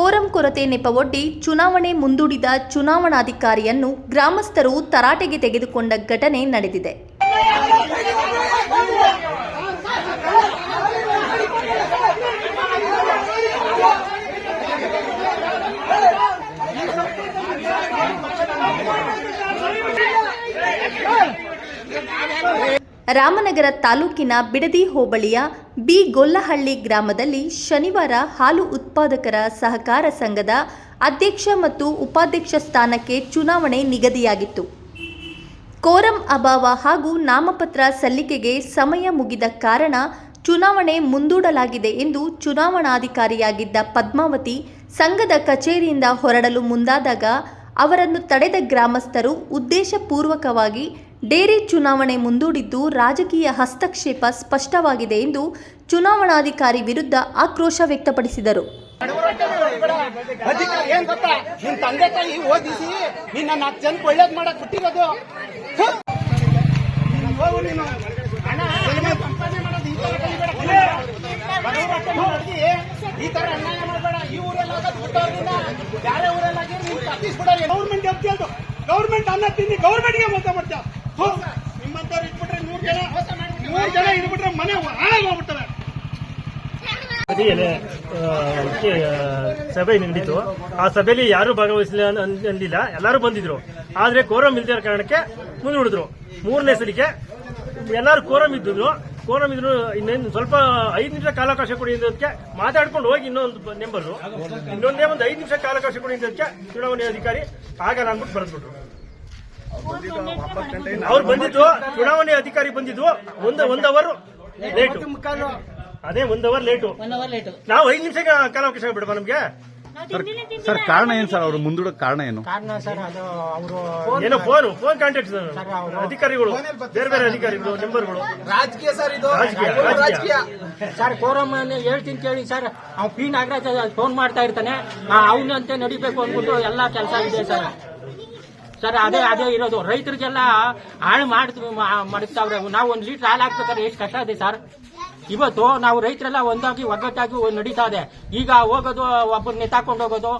Quorum ಕೊರತೆ ನೆಪವೊಡ್ಡಿ ಚುನಾವಣೆ ಮುಂದೂಡಿದ ಚುನಾವಣಾಧಿಕಾರಿಯನ್ನು ಗ್ರಾಮಸ್ಥರು ತರಾಟೆಗೆ ತೆಗೆದುಕೊಂಡ ಘಟನೆ ನಡೆದಿದೆ. ರಾಮನಗರ ತಾಲೂಕಿನ ಬಿಡದಿ ಹೋಬಳಿಯ ಬಿ ಗೊಲ್ಲಹಳ್ಳಿ ಗ್ರಾಮದಲ್ಲಿ ಶನಿವಾರ ಹಾಲು ಉತ್ಪಾದಕರ ಸಹಕಾರ ಸಂಘದ ಅಧ್ಯಕ್ಷ ಮತ್ತು ಉಪಾಧ್ಯಕ್ಷ ಸ್ಥಾನಕ್ಕೆ ಚುನಾವಣೆ ನಿಗದಿಯಾಗಿತ್ತು. ಕೋರಂ ಅಭಾವ ಹಾಗೂ ನಾಮಪತ್ರ ಸಲ್ಲಿಕೆಗೆ ಸಮಯ ಮುಗಿದ ಕಾರಣ ಚುನಾವಣೆ ಮುಂದೂಡಲಾಗಿದೆ ಎಂದು ಚುನಾವಣಾಧಿಕಾರಿಯಾಗಿದ್ದ ಪದ್ಮಾವತಿ ಸಂಘದ ಕಚೇರಿಯಿಂದ ಹೊರಡಲು ಮುಂದಾದಾಗ ಅವರನ್ನು ತಡೆದ ಗ್ರಾಮಸ್ಥರು ಉದ್ದೇಶಪೂರ್ವಕವಾಗಿ ಡೇರಿ ಚುನಾವಣೆ ಮುಂದೂಡಿದ್ದು ರಾಜಕೀಯ ಹಸ್ತಕ್ಷೇಪ ಸ್ಪಷ್ಟವಾಗಿದೆ ಎಂದು ಚುನಾವಣಾಧಿಕಾರಿ ವಿರುದ್ಧ ಆಕ್ರೋಶ ವ್ಯಕ್ತಪಡಿಸಿದರು. ಗೊತ್ತಾ? ತಂದೆ ತಾಯಿ ಓದಿಸಿ ನಿನ್ನ ನಾಲ್ಕು ಈ ತರ ಅನ್ಯಾಯ ಮಾಡಬೇಡ. ಈ ಊರಲ್ಲಿ ಬೇರೆ ಊರಲ್ಲಾಗಿ ಗೌರ್ಮೆಂಟ್ ಅಂತ ಗೌರ್ಮೆಂಟ್ ಅನ್ನ ತಿಂದು ಗೌರ್ಮೆಂಟ್ಗೆ ಮೋಸ ಮಾಡ್ತೀಯ? ಹೋ, ನಿಮ್ಮಂತವ್ರು ಇಟ್ಬಿಟ್ರೆ ನೂರ್ ಜನ ನೂರ್ ಜನ ಇಟ್ಬಿಟ್ರೆ ಮನೆ ಹಾಳಾಗಿ ಹೋಗ್ಬಿಡ್ತವೆ. ಸಭೆ ನಡೀತು ಆ ಸಭೆಯಲ್ಲಿ ಯಾರು ಭಾಗವಹಿಸಲಿಲ್ಲ ಅಂದಿಲ್ಲ. ಎಲ್ಲರೂ ಬಂದಿದ್ರು. ಆದ್ರೆ ಕೋರಂ ಇಲ್ದಿರೋ ಕಾರಣಕ್ಕೆ ಮುಂದೂಡಿದ್ರು ಮೂರನೇ ಸಲಿಗೆ ಎಲ್ಲರೂ ಕೋರಂ ಇದ್ದಿದ್ರು. ಕೋರಂ ಇದ್ರು ಇನ್ನೇನು ಸ್ವಲ್ಪ ಐದು ನಿಮಿಷ ಕಾಲಾವಕಾಶ ಕೊಡಿ ಅಂದಕ್ಕೆ ಮಾತಾಡ್ಕೊಂಡು ಹೋಗಿ ಇನ್ನೊಂದು ನೆಂಬರ್. ಇನ್ನೊಂದೇ ಒಂದು ಐದು ನಿಮಿಷ ಕಾಲಾವಕಾಶ ಕೊಡಿ ಅಂದಕ್ಕೆ ಚುನಾವಣೆ ಅಧಿಕಾರಿ ಆಗಲ್ಲ ಅಂದ್ಬಿಟ್ಟು ಬರೆದ್ಬಿಟ್ರು. ಅವ್ರು ಬಂದಿದ್ದು ಚುನಾವಣೆ ಅಧಿಕಾರಿ ಬಂದಿದ್ದು ಒಂದು ಒಂದ್ ಅವರ್ ಲೇಟ್. ಅದೇ ಒಂದ್ ಅವರ್ ಲೇಟು. ನಾವು ಐದು ನಿಮಿಷ ಕಾಲಾವಕಾಶ ಬಿಡುವ ನಮ್ಗೆ? ಸರ್ ಕಾರಣ ಏನ್ ಸರ್? ಅವರು ಮುಂದೂಡಕ್ ಕಾರಣ ಏನು? ಕಾರಣ ಸರ್ ಅದು ಅವರು ಏನೋ ಫೋನ್ ಫೋನ್ ಕಾಂಟ್ಯಾಕ್ಟ್ ಅಧಿಕಾರಿಗಳು ಬೇರೆ ಬೇರೆ ಅಧಿಕಾರಿಗಳು ನಂಬರ್ಗಳು. ರಾಜಕೀಯ ಸರ್ ಇದು. ರಾಜಕೀಯ, ರಾಜಕೀಯ. ಸರ್ ಕೋರಮ್ ಹೇಳ್ತೀನಿ ಕೇಳಿ ಸರ್ ಅವ್ನು ಪಿ ನಾಗರಾಜ್ ಫೋನ್ ಮಾಡ್ತಾ ಇರ್ತಾನೆ. ಅವನಂತೆ ನಡಿಬೇಕು ಅಂದ್ಬಿಟ್ಟು ಎಲ್ಲಾ ಕೆಲಸ ಇದೆ ಸರ್. ಸರ್ ಅದೇ ಅದೇ ಇರೋದು. ರೈತರಿಗೆಲ್ಲ ಹಾಳು ಮಾಡ್ತೀವಿ ಮಡಗ್ತಾವ್ರೆ ನಾವು ಒಂದು ಲೀಟರ್ ಹಾಲು ಹಾಕ್ಬೇಕಾದ್ರೆ ಎಷ್ಟು ಕಷ್ಟ ಇದೆ ಸರ್. ಇವತ್ತು ನಾವು ರೈತರೆಲ್ಲ ಒಂದಾಗಿ ಒಗ್ಗಟ್ಟಾಗಿ ನಡೀತಾ ಇದೆ. ಈಗ ಹೋಗೋದು ಒಬ್ಬರನ್ನ ತಾಕೊಂಡು ಹೋಗೋದು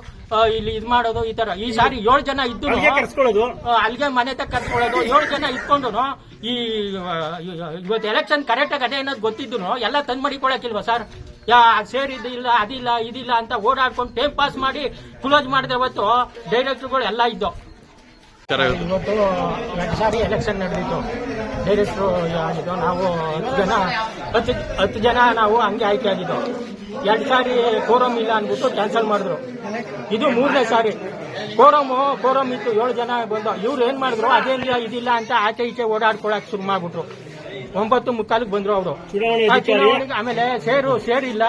ಇಲ್ಲಿ ಇದು ಮಾಡೋದು ಈ ತರ. ಈ ಸಾರಿ ಏಳು ಜನ ಇದ್ದು ಅಲ್ಲಿಗೆ ಕರ್ಸ್ಕೊಳ್ಳೋದು. ಅಲ್ಲಿಗೆ ಮನೆ ತಕ್ಕ ಕರ್ಸ್ಕೊಳ್ಳೋದು ಏಳು ಜನ ಇಟ್ಕೊಂಡು ಈ ಇವತ್ತು ಎಲೆಕ್ಷನ್ ಕರೆಕ್ಟ್ ಆಗಿ ಅದೇ ಅನ್ನೋದು ಗೊತ್ತಿದ್ದು ಎಲ್ಲ ತಂದ್ ಮಾಡಿಕೊಳಕಿಲ್ವಾ ಸರ್ ಯಾ ಸೇರಿದಿಲ್ಲ ಅದಿಲ್ಲ ಇದಿಲ್ಲ ಅಂತ ಓಡಾಡ್ಕೊಂಡು ಟೈಮ್ ಪಾಸ್ ಮಾಡಿ ಕ್ಲೋಸ್ ಮಾಡಿದ್ರೆ ಹೊತ್ತು ಡೈರೆಕ್ಟರ್ಗಳು ಎಲ್ಲ ಇದ್ದು. ಇವತ್ತು ಸಾರಿ ಎಲೆಕ್ಷನ್ ನಡೆದಿತ್ತು. ಡೈರೆಕ್ಟ್ರು ಆಗಿದ್ದು, ನಾವು ಹತ್ತು ಜನ, ಹತ್ತು ಹತ್ತು ಜನ ನಾವು ಹಂಗೆ ಆಯ್ಕೆ ಆಗಿದ್ದು. ಎರಡು ಸಾರಿ ಕೋರಮ್ ಇಲ್ಲ ಅಂದ್ಬಿಟ್ಟು ಕ್ಯಾನ್ಸಲ್ ಮಾಡಿದ್ರು. ಇದು ಮೂರನೇ ಸಾರಿ. ಕೋರಮು ಕೋರಮ್ ಇತ್ತು. ಏಳು ಜನ ಬಂದು, ಇವ್ರು ಏನ್ ಮಾಡಿದ್ರು? ಅದೇನಿಲ್ಲ ಇದಿಲ್ಲ ಅಂತ ಆಚೆ ಈಚೆ ಓಡಾಡ್ಕೊಳಕ್ ಶುರು ಮಾಡ್ಬಿಟ್ರು. ಒಂಬತ್ತು ಮುಕ್ಕಾಲಿಗೆ ಬಂದ್ರು ಅವರು. ಚುನಾವಣೆ ಅಧಿಕಾರಿ? ಆಮೇಲೆ ಸೇರು ಸೇರಿಲ್ಲ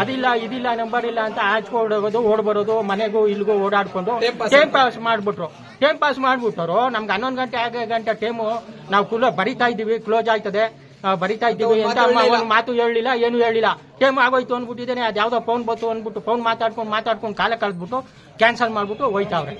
ಅದಿಲ್ಲ ಇದಿಲ್ಲ ನಂಬರ್ ಇಲ್ಲ ಅಂತ ಆಚ್ಕೊಂಡೋಗೋದು ಓಡ್ ಬರೋದು ಮನೆಗೂ ಇಲ್ಗೂ ಓಡಾಡ್ಕೊಂಡು ಟೈಮ್ ಪಾಸ್ ಮಾಡ್ಬಿಟ್ರು. ಟೈಮ್ ಪಾಸ್ ಮಾಡ್ಬಿಟ್ಟರು ನಮ್ಗೆ ಹನ್ನೊಂದು ಗಂಟೆ ಆಗ ಗಂಟೆ ಟೈಮು ನಾವು ಕುಲ ಬರಿತಾ ಇದ್ದೀವಿ ಕ್ಲೋಸ್ ಆಯ್ತದೆ. ಬರಿತಾ ಇದ್ದೀವಿ ಅಂತ ಒಂದು ಮಾತು ಹೇಳಿಲ್ಲ ಏನು ಹೇಳಿಲ್ಲ. ಟೈಮ್ ಆಗೋಯ್ತು ಅಂದ್ಬಿಟ್ಟಿದ್ದೇನೆ ಅದು ಯಾವ್ದೋ ಫೋನ್ ಬಂತು ಅಂದ್ಬಿಟ್ಟು ಫೋನ್ ಮಾತಾಡ್ಕೊಂಡು ಮಾತಾಡ್ಕೊಂಡು ಕಾಲ ಕಳೆದ್ಬಿಟ್ಟು ಕ್ಯಾನ್ಸಲ್ ಮಾಡ್ಬಿಟ್ಟು ಹೋಯ್ತಾವ್ರೆ